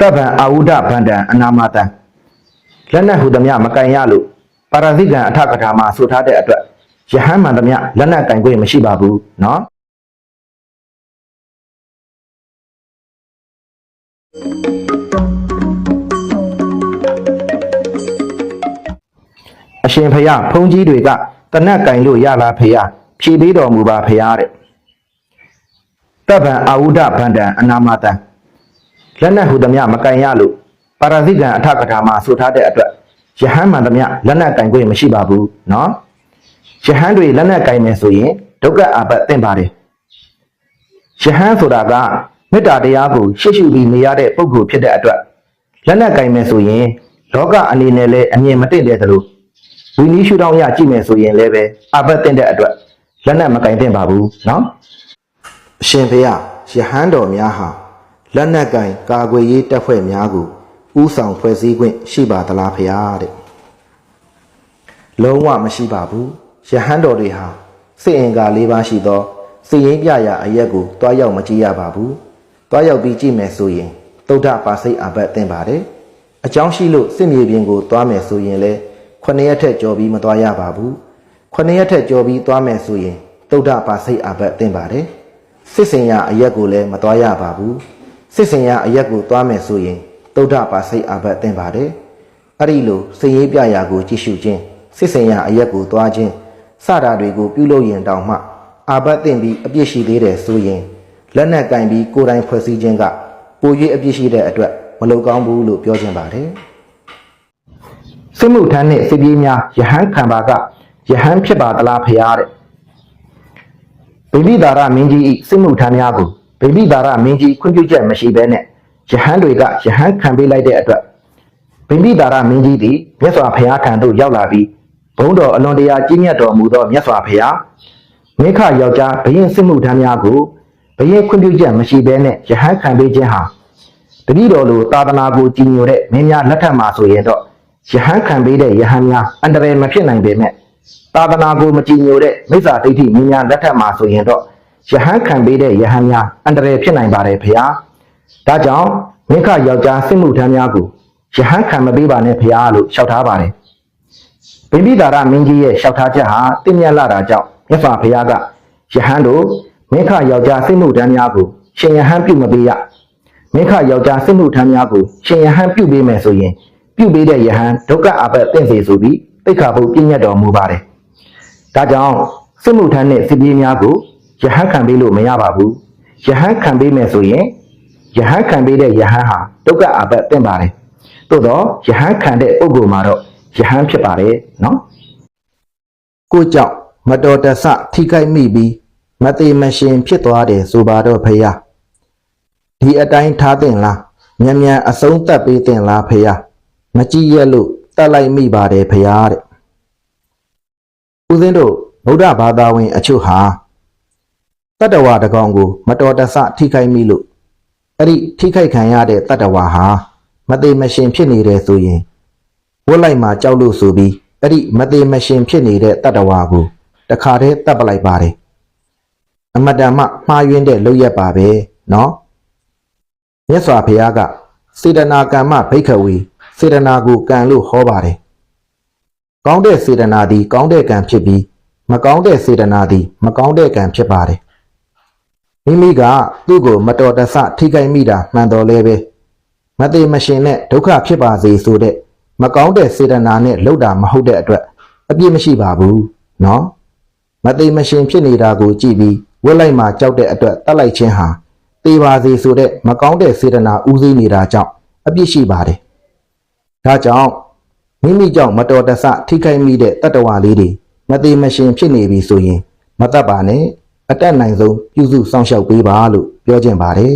တပ်ဗံအာဝုဒဗန္တံအနာမတံလက်နက်ဟူသည်မမကင်ရလို့ပါရဇိကံအထကထာမှာဆိုထားတဲ့အတွက်ယဟန်မှန်သည်လက်နက်ကင်ခွင့်မရှိပါဘူးเนาะအရှင်ဖယားဘုန်းကြီးတွေကတနက်ကင်လို့ရလားဖယားဖြည်ပေးတော်မူပါဖယားတဲ့တပ်ဗံအာဝုဒဗန္တံအနာမတံ လက်နက်ဟူသည်မကင်ရလို့ပါရဇိကံအထကထာမှာဆိုထားတဲ့အတွက်ယဟန်မှန်သည်လက်နက်ကင်ခွင့်မရှိပါဘူးเนาะယဟန်တွေလက်နက်ကင်မယ်ဆိုရင်ဒုက္ခအာပတ်တင့်ပါတယ်ယဟန်ဆိုတာကမေတ္တာတရားကိုရှေ့ရှုပြီးနေရတဲ့ပုဂ္ဂိုလ်ဖြစ်တဲ့အတွက်လက်နက်ကင်မယ်ဆိုရင်လောကအနေနဲ့လည်းအမြင်မတင့်တဲ့သလိုဝိနည်းရှုထောင့်ရကြည့်မယ်ဆိုရင်လည်းပဲအာပတ်တင့်တဲ့အတွက်လက်နက်မကင်သင့်ပါဘူးเนาะအရှင်ဖေယယဟန်တော်များဟာ လက်နက်ကင်ကာကွယ်ရေးတပ်ဖွဲ့များကိုဥဆောင်ဖွဲ့စည်းခွင့်ရှိပါသလားဖရာတဲ့လုံးဝမရှိပါဘူးယဟန်တော်တွေဟာစိတ်အင်္ဂါ၄ပါးရှိသောစိတ်ရင်းပြရာအရက်ကိုတွားရောက်မကြည့်ရပါဘူးတွားရောက်ပြီးကြည့်မယ်ဆိုရင်သုဒ္ဓပါစိတ်အပတ်တင်ပါတယ်အကြောင်းရှိလို့စစ်မြေပြင်ကိုတွားမယ်ဆိုရင်လည်းခုနှစ်ရက်ထက်ကြော်ပြီးမတွားရပါဘူးခုနှစ်ရက်ထက်ကြော်ပြီးတွားမယ်ဆိုရင်သုဒ္ဓပါစိတ်အပတ်တင်ပါတယ်စစ်စင်ရအရက်ကိုလည်းမတွားရပါဘူး စစ်စင်ရအရက်ကိုသွားမယ်ဆိုရင်တုဒ္ဓပါစိတ်အဘတ်တင်ပါတယ်အဲ့ဒီလိုစည်ရေးပြရာကိုကြည့်ရှုခြင်းစစ်စင်ရအရက်ကိုသွားခြင်းစတာတွေကိုပြုလုပ်ရင်တောင်မှအာဘတ်တင်ပြီးအပြစ်ရှိသေးတယ်ဆိုရင်လက်နက်ကင်ပြီးကိုယ်တိုင်ဖွဲ့စည်းခြင်းကပို၍အပြစ်ရှိတဲ့အတွက်မလုံကောင်းဘူးလို့ပြောခြင်းပါတယ်စစ်မှုထမ်းနဲ့စစ်ပြေးများယဟန်ခံပါကယဟန်ဖြစ်ပါသလားဖရားတဲ့ဗိမိတာရမင်းကြီးဤစစ်မှုထမ်းများကို ဗိမိတာရမင်းကြီးခွင့်ပြုချက်မရှိဘဲနဲ့ယဟန်တွေကယဟန်ခံပေးလိုက်တဲ့အတွက်ဗိမိတာရမင်းကြီးသည်မြတ်စွာဘုရားထံသို့ရောက်လာပြီးဘုန်းတော်အလွန်တရာကြီးမြတ်တော်မူသောမြတ်စွာဘုရားမိခယောက်ျားဘရင်စစ်မှုထမ်းများကိုဘရင်ခွင့်ပြုချက်မရှိဘဲနဲ့ယဟန်ခံပေးခြင်းဟာတတိတော်လိုသာသနာကိုကြီးညိုတဲ့မင်းများလက်ထက်မှာဆိုရင်တော့ယဟန်ခံပေးတဲ့ယဟန်များအန္တရာယ်မဖြစ်နိုင်ပေမဲ့သာသနာကိုမကြည်ညိုတဲ့မိစ္ဆာဒိဋ္ဌိမြင်းများလက်ထက်မှာဆိုရင်တော့ ယဟန်ခံပေးတဲ့ယဟန်များအန္တရာယ်ဖြစ်နိုင်ပါတယ်ဖေဟာ။ဒါကြောင့်မိခယောက်ျားစစ်မှုထမ်းများကိုယဟန်ခံမပေးပါနဲ့ဖေဟာလို့လျှောက်ထားပါတယ်။ဗိမိတာရမင်းကြီးရဲ့လျှောက်ထားချက်ဟာတင့်မြတ်လာတာကြောင့်မြတ်စွာဘုရားကယဟန်တို့မိခယောက်ျားစစ်မှုထမ်းများကိုရှင်ယဟန်ပြုမပေးရ။မိခယောက်ျားစစ်မှုထမ်းများကိုရှင်ယဟန်ပြုပေးမယ်ဆိုရင်ပြုပေးတဲ့ယဟန်ဒုက္ခအပတ်တင့်စေဆိုပြီးသိက္ခာပုဒ်ပြည့်ညတ်တော်မူပါတယ်။ဒါကြောင့်စစ်မှုထမ်းတဲ့စစ်ပြေးများကို ယဟန်ခံပေးလို့မရပါဘူးယဟန်ခံပေးမယ်ဆိုရင်ယဟန်ခံပေးတဲ့ယဟန်ဟာဒုက္ခအပတ်တင့်ပါတယ်သို့တော့ယဟန်ခံတဲ့ပုဂ္ဂိုလ်မှာတော့ယဟန်ဖြစ်ပါတယ်နော်ကိုကြောင့်မတော်တဆထိခိုက်မိပြီးမသေးမရှင်ဖြစ်သွားတယ်ဆိုပါတော့ဖယားဒီအတိုင်းထားတင်လားမြန်မြန်အဆုံးသတ်ပေးတင်လားဖယားမကြည့်ရက်လို့တတ်လိုက်မိပါတယ်ဖယားတဲ့ဦးဇင်းတို့ဗုဒ္ဓဘာသာဝင်အချို့ဟာ တတ္တဝါတကောင်ကိုမတော်တဆထိခိုက်မိလို့အဲ့ဒီထိခိုက်ခံရတဲ့တတ္တဝါဟာမသေးမရှင်ဖြစ်နေတယ်ဆိုရင်ဝတ်လိုက်မှာကြောက်လို့ဆိုပြီးအဲ့ဒီမသေးမရှင်ဖြစ်နေတဲ့တတ္တဝါကိုတခါတည်းတတ်ပလိုက်ပါတယ်အမတန်မှမှားယွင်းတဲ့လုပ်ရက်ပါပဲနော်မြတ်စွာဘုရားကစေတနာကမ္မဘိက္ခဝေစေတနာကိုကံလို့ဟောပါတယ်ကောင်းတဲ့စေတနာသည်ကောင်းတဲ့ကံဖြစ်ပြီးမကောင်းတဲ့စေတနာသည်မကောင်းတဲ့ကံဖြစ်ပါတယ် မိမိကသူ့ကိုမတော်တဆထိခိုက်မိတာမှန်တော်လဲပဲမသိမရှင်နဲ့ဒုက္ခဖြစ်ပါစေဆိုတဲ့မကောင်းတဲ့စေတနာနဲ့လှုပ်တာမဟုတ်တဲ့အတွက်အပြစ်မရှိပါဘူးနော်မသိမရှင်ဖြစ်နေတာကိုကြည့်ပြီးဝက်လိုက်မှကြောက်တဲ့အတွက်တတ်လိုက်ခြင်းဟာတေပါစေဆိုတဲ့မကောင်းတဲ့စေတနာဦးစီးနေတာကြောင့်အပြစ်ရှိပါတယ်ဒါကြောင့်မိမိကြောင့်မတော်တဆထိခိုက်မိတဲ့တတ္တဝါလေးတွေမသိမရှင်ဖြစ်နေပြီဆိုရင်မတတ်ပါနဲ့ အတက်နိုင်ဆုံးပြုစုစောင့်ရှောက်ပေးပါလို့ပြောခြင်းပါတယ်